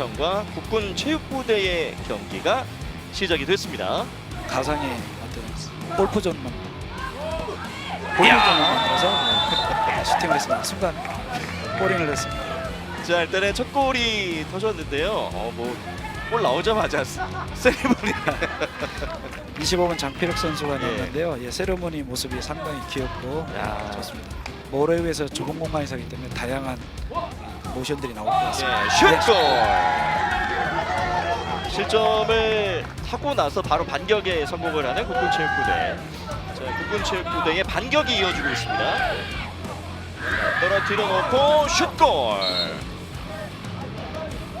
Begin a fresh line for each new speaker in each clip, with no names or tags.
시청과 국군 체육부대의 경기가 시작이 됐습니다.
가상의 어떤 골프전만 볼링전을 만들어서 네, 슈팅을 했습니다. 순간 볼링을 했습니다.
자 일단은 첫 골이 터졌는데요. 어, 뭐 골 나오자마자 세- 세리머니
25번 장필혁 선수가
예.
넣었는데요. 예, 세레모니 모습이 상당히 귀엽고
야.
좋습니다. 모래 위에서 좁은 공간에서 하기 때문에 다양한 모션들이 나올 것 같습니다.
예, 슛골. 실점을 하고 나서 바로 반격에 성공을 하는 국군체육부대. 자, 국군체육부대의 반격이 이어지고 있습니다. 자, 떨어뜨려 놓고 슛골.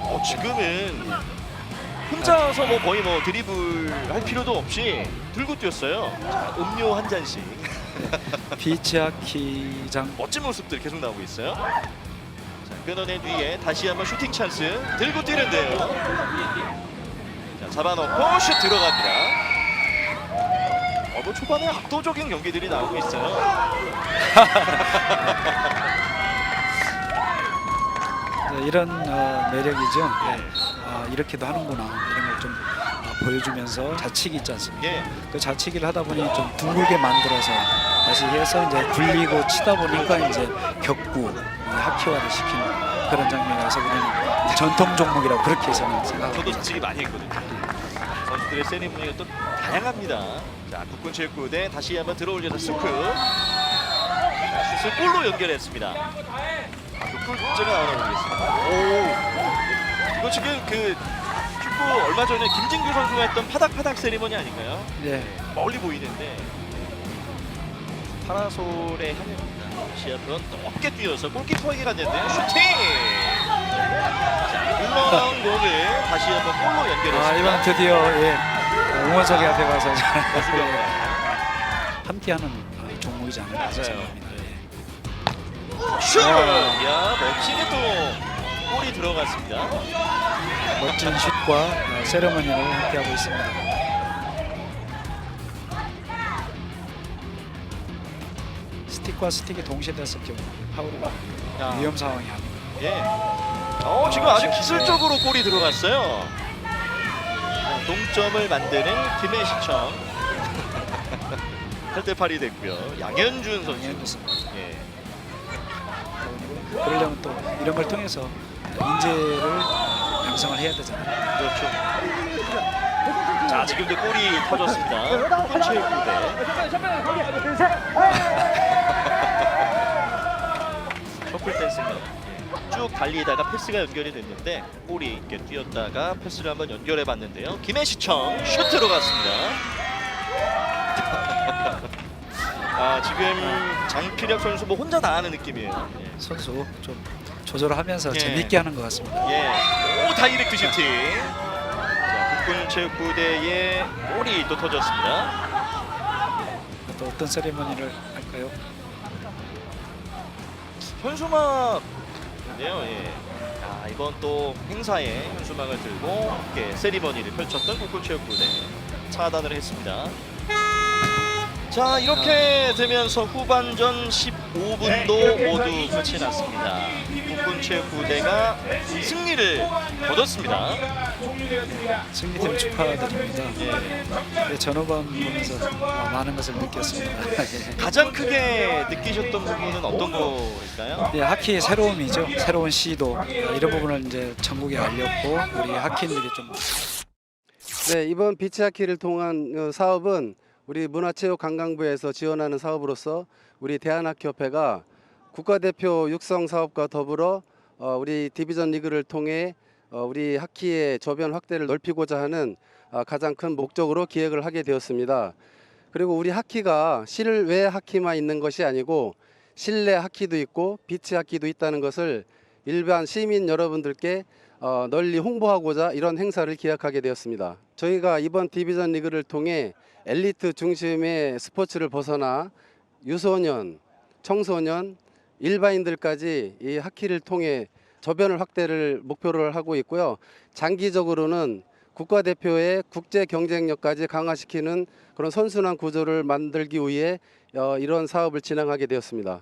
어, 지금은 혼자서 뭐 거의 뭐 드리블 할 필요도 없이 들고 뛰었어요. 자, 음료 한 잔씩.
비치아키장
멋진 모습들 계속 나오고 있어요. 자, 끊어낸 뒤에 다시 한번 슈팅 찬스 들고 뛰는데요. 자, 잡아놓고 슛 들어갑니다. 어, 뭐 초반에 압도적인 경기들이 나오고 있어요.
네, 이런 어, 매력이죠.
네.
아, 이렇게도 하는구나 이런 걸 좀 보여주면서 자치기 있지 않습니까?
예,
그 자치기를 하다 보니 좀 둥글게 만들어서 다시 해서 이제 굴리고 치다 보니까 이제 격구 이 하키화를 시키는 그런 장면이라서 그냥 전통 종목이라고 그렇게 저는
저도
있습니다.
자치기 많이 했거든요. 선수들의 세리머니가 또 다양합니다. 자, 국군 체육부대 다시 한번 들어올려서 스크. 자, 슛을 골로 연결했습니다. 그 골제가 나오나 모르겠습니다. 오, 이거 지금 그 축구 얼마 전에 김진규 선수가 했던 파닥파닥 세리머니 아닌가요?
네.
멀리 보이는데 파라솔의 향입니다. 시합은 높게 뛰어서 골키퍼에게 갔는데요. 슈팅! 자, 흘러나온 공을 다시 한번 골로
아
연결했습니다.
이번 드디어 예, 응원석에 앞에 가서
맞습니다.
함께하는 어, 종목이지 않을까
맞아요.
생각합니다. 예.
슛! 야, 멋지게 또 골이 들어갔습니다.
멋진 슛과 어, 세레머니를 함께하고 있습니다. 스틱과 스틱이 동시에 됐을 경우 파울이
야.
위험 상황이 아닌가.
예. 어, 지금 아주 기술적으로 골이 들어갔어요. 동점을 만드는 김해시청. 8대 8이 됐고요. 양현준 선수.
당연했습니다.
예.
그러려면 또 이런 걸 통해서 인재를 양성을 해야 되잖아요.
그렇죠. 자, 지금도 골이 터졌습니다. 군체육부대. 셔플 댄스입니다. 예. 쭉 달리다가 패스가 연결이 됐는데 골이 이렇게 뛰었다가 패스를 한번 연결해 봤는데요. 김해시청 슛 들어갔습니다. 아 지금 장필혁 선수 뭐 혼자 다 하는 느낌이에요. 예.
선수 좀 조절하면서
예.
재밌게 하는 것 같습니다.
예. 오 다이렉트 슈팅. 자, 국군체육부대의 골이 또 터졌습니다.
또 어떤 세레머니를 할까요?
현수막인데요. 예. 아, 이번 또 행사에 현수막을 들고 이렇게 세리머니를 펼쳤던 국군체육부대 차단을 했습니다. 자 이렇게 되면서 후반전 15분도 모두 끝이 났습니다. 국군 체육부대가 승리를 거뒀습니다.
승리팀 축하드립니다.
예.
네, 전후반 보면서 어, 많은 것을 느꼈습니다. 예.
가장 크게 느끼셨던 부분은 어떤 거일까요?
예, 하키의 새로움이죠. 새로운 시도 어, 이런 부분을 이제 전국에 알렸고 우리 하키인들이 좀
네, 이번 비치 하키를 통한 어, 사업은 우리 문화체육관광부에서 지원하는 사업으로서 우리 대한하키협회가 국가대표 육성 사업과 더불어 어, 우리 디비전 리그를 통해 어, 우리 하키의 저변 확대를 넓히고자 하는 아, 가장 큰 목적으로 기획을 하게 되었습니다. 그리고 우리 하키가 실외 하키만 있는 것이 아니고 실내 하키도 있고 비치 하키도 있다는 것을 일반 시민 여러분들께 어, 널리 홍보하고자 이런 행사를 기획하게 되었습니다. 저희가 이번 디비전 리그를 통해 엘리트 중심의 스포츠를 벗어나 유소년, 청소년, 일반인들까지 이 하키를 통해 저변을 확대를 목표를 하고 있고요. 장기적으로는 국가대표의 국제 경쟁력까지 강화시키는 그런 선순환 구조를 만들기 위해 어, 이런 사업을 진행하게 되었습니다.